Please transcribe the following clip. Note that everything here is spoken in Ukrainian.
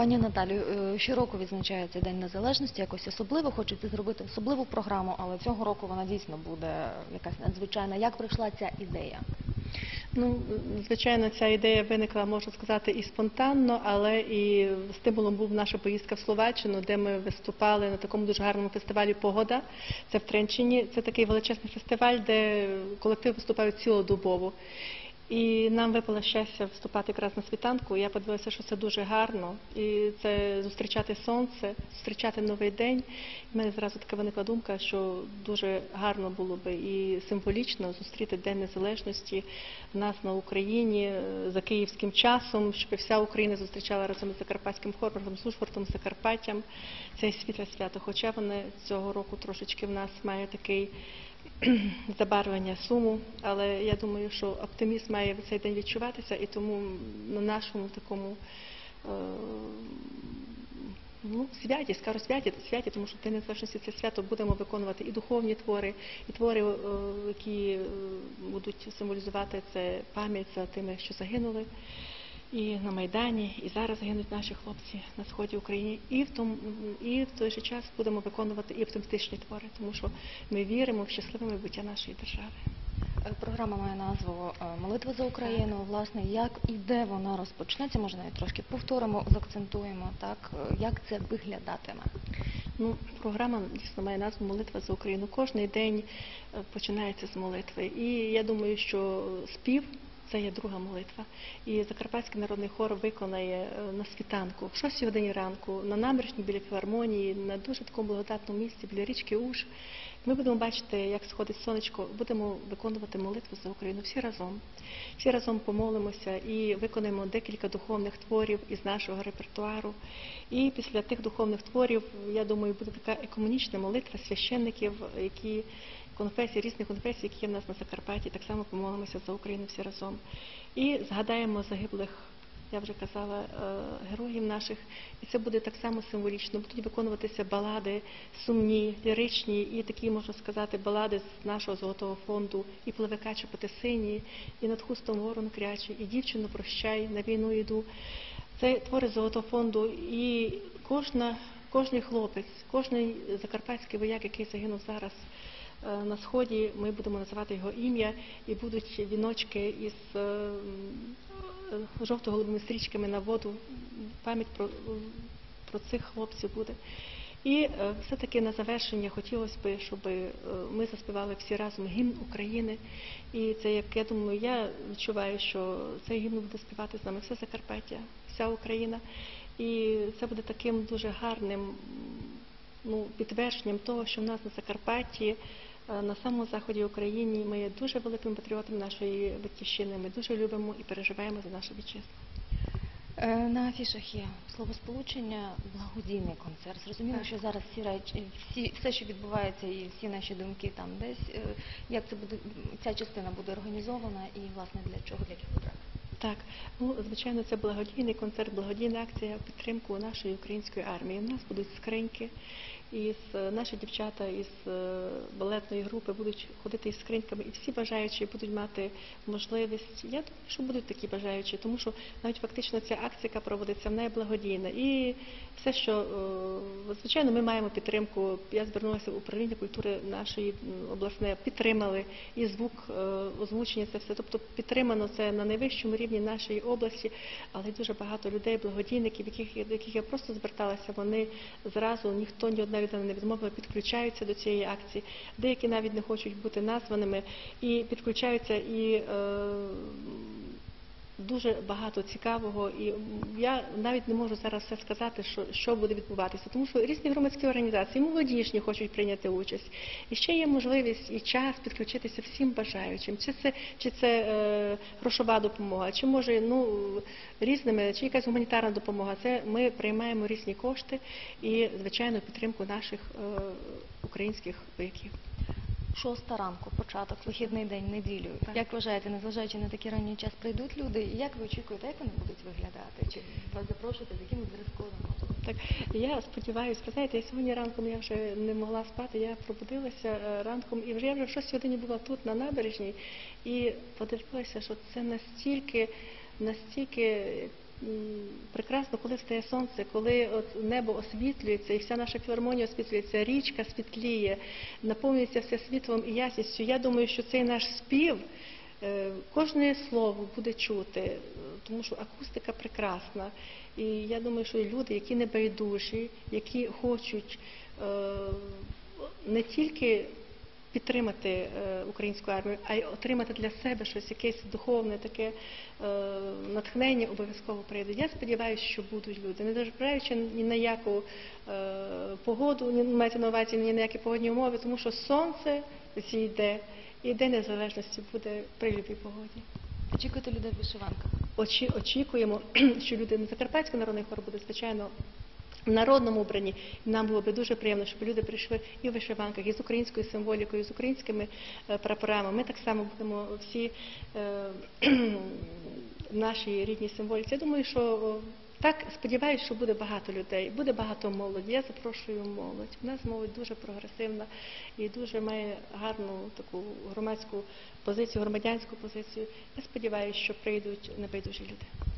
Пані Наталю, е, щороку відзначається День Незалежності, якось особливо хочеться зробити особливу програму, але цього року вона дійсно буде якась надзвичайна. Як прийшла ця ідея? Ну, звичайно, ця ідея виникла, можна сказати, і спонтанно, але і стимулом був наша поїздка в Словаччину, де ми виступали на такому дуже гарному фестивалі Погода. Це в Тренчині. Це такий величезний фестиваль, де колектив виступають цілодобово. І нам випало щастя вступати якраз на світанку. Я подивилася, що це дуже гарно. І це зустрічати сонце, зустрічати новий день. У мене зразу така виникла думка, що дуже гарно було би і символічно зустріти День Незалежності в нас на Україні е, за київським часом, щоб вся Україна зустрічала разом з Закарпатським хором, разом з Ужгородом, Закарпаттям це світле свято. Хоча вони цього року трошечки в нас має такий забарвлення суму, але я думаю, що оптимізм має в цей день відчуватися, і тому на нашому такому е, ну, святі, скажу святі, святі, тому що в День Незалежності це свято будемо виконувати і духовні твори, і твори, е, які е, будуть символізувати це пам'ять за тими, що загинули. І на Майдані, і зараз гинуть наші хлопці на сході України, і в тому і в той же час будемо виконувати і оптимістичні твори, тому що ми віримо в щасливе майбуття нашої держави. Е, Програма має назву е, Молитва за Україну. Власне, як і де вона розпочнеться, може навіть трошки повторимо, закцентуємо, так е, як це виглядатиме. Ну, програма дійсно має назву Молитва за Україну. Кожний день починається з молитви. І я думаю, що спів це є друга молитва. І Закарпатський народний хор виконає е, на світанку, в 6 годині ранку, на набережні біля філармонії, на дуже такому благодатному місці біля річки Уж. Ми будемо бачити, як сходить сонечко, будемо виконувати молитву за Україну всі разом. Всі разом помолимося і виконаємо декілька духовних творів із нашого репертуару. І після тих духовних творів, я думаю, буде така екомунічна молитва священників, які конфесій, різних конфесій, які є в нас на Закарпатті, так само помолимося за Україну всі разом. І згадаємо загиблих, я вже казала, е, героїв наших. І це буде так само символічно. Будуть виконуватися балади сумні, ліричні і такі, можна сказати, балади з нашого золотого фонду, і пливе кача по і над хустом ворон кряче, і дівчину прощай, на війну йду. Це твори золотого фонду, і кожна, кожний хлопець, кожний закарпатський вояк, який загинув зараз на сході, ми будемо називати його ім'я, і будуть віночки із е, е, жовто-голубими стрічками на воду. Пам'ять про, про цих хлопців буде. І е, все-таки на завершення хотілося б, щоб е, ми заспівали всі разом гімн України. І це, як я думаю, я відчуваю, що цей гімн буде співати з нами все Закарпаття, вся Україна. І це буде таким дуже гарним ну, підтвердженням того, що в нас на Закарпатті, е, на самому заході України, ми є дуже великими патріотами нашої батьківщини. Ми дуже любимо і переживаємо за нашу вітчизну. Е, На афішах є словосполучення благодійний концерт. Зрозуміло, що зараз всі речі, всі все, що відбувається, і всі наші думки там десь. Е, Як це буде ця частина буде організована і власне для чого для яких потреб? Так, ну звичайно, це благодійний концерт, благодійна акція підтримку нашої української армії. У нас будуть скриньки, і з- наші дівчата із е, балетної групи будуть ходити із скриньками, і всі бажаючі будуть мати можливість. Я думаю, що будуть такі бажаючі, тому що навіть фактично ця акція, яка проводиться, вона є благодійна. І все, що е, звичайно, ми маємо підтримку. Я звернулася в управління культури нашої обласне, підтримали і звук е, озвучення, це все. Тобто підтримано це на найвищому рівні нашої області, але дуже багато людей, благодійників, яких яких я просто зверталася. Вони зразу ніхто ні одна людина не відмовили, підключаються до цієї акції. Деякі навіть не хочуть бути названими і підключаються і. Е, Дуже багато цікавого, і я навіть не можу зараз все сказати, що, що буде відбуватися, тому що різні громадські організації, молодіжні хочуть прийняти участь. І ще є можливість і час підключитися всім бажаючим. Чи це чи це е, грошова допомога, чи може ну різними, чи якась гуманітарна допомога. Це ми приймаємо різні кошти і звичайно підтримку наших е, українських вояків. Шоста ранку, початок, вихідний день, неділю. Так. Як вважаєте, незважаючи на такий ранній час, прийдуть люди? І як ви очікуєте, як вони будуть виглядати? Чи вас запрошуєте, з якими дрес-кодом? Так, я сподіваюся, ви знаєте, я сьогодні ранком я вже не могла спати, я пробудилася е, ранком і вже я вже в 6 годині була тут на набережній і подивилася, що це настільки, настільки прекрасно, коли встає сонце, коли от небо освітлюється, і вся наша філармонія освітлюється, річка світліє, наповнюється все світлом і ясністю. Я думаю, що цей наш спів. е, Кожне слово буде чути, тому що акустика прекрасна. І я думаю, що люди, які не байдужі, які хочуть е, не тільки підтримати е, українську армію, а й отримати для себе щось, якесь духовне таке е, натхнення обов'язково прийде. Я сподіваюся, що будуть люди, не зважаючи ні на яку е, погоду, ні мається на увазі ні на які погодні умови, тому що сонце зійде, і День Незалежності буде при любій погоді. Очікуєте людей в вишиванках? Очі, очікуємо, що люди на Закарпатський народний хор буде, звичайно, в народному вбранні. І Нам було би дуже приємно, щоб люди прийшли і в вишиванках, і з українською символікою, і з українськими е, прапорами. Ми так само будемо всі е, наші рідні символіці. Я думаю, що так сподіваюся, що буде багато людей, буде багато молоді. Я запрошую молодь. У нас молодь дуже прогресивна і дуже має гарну таку громадську позицію, громадянську позицію. Я сподіваюся, що прийдуть небайдужі люди.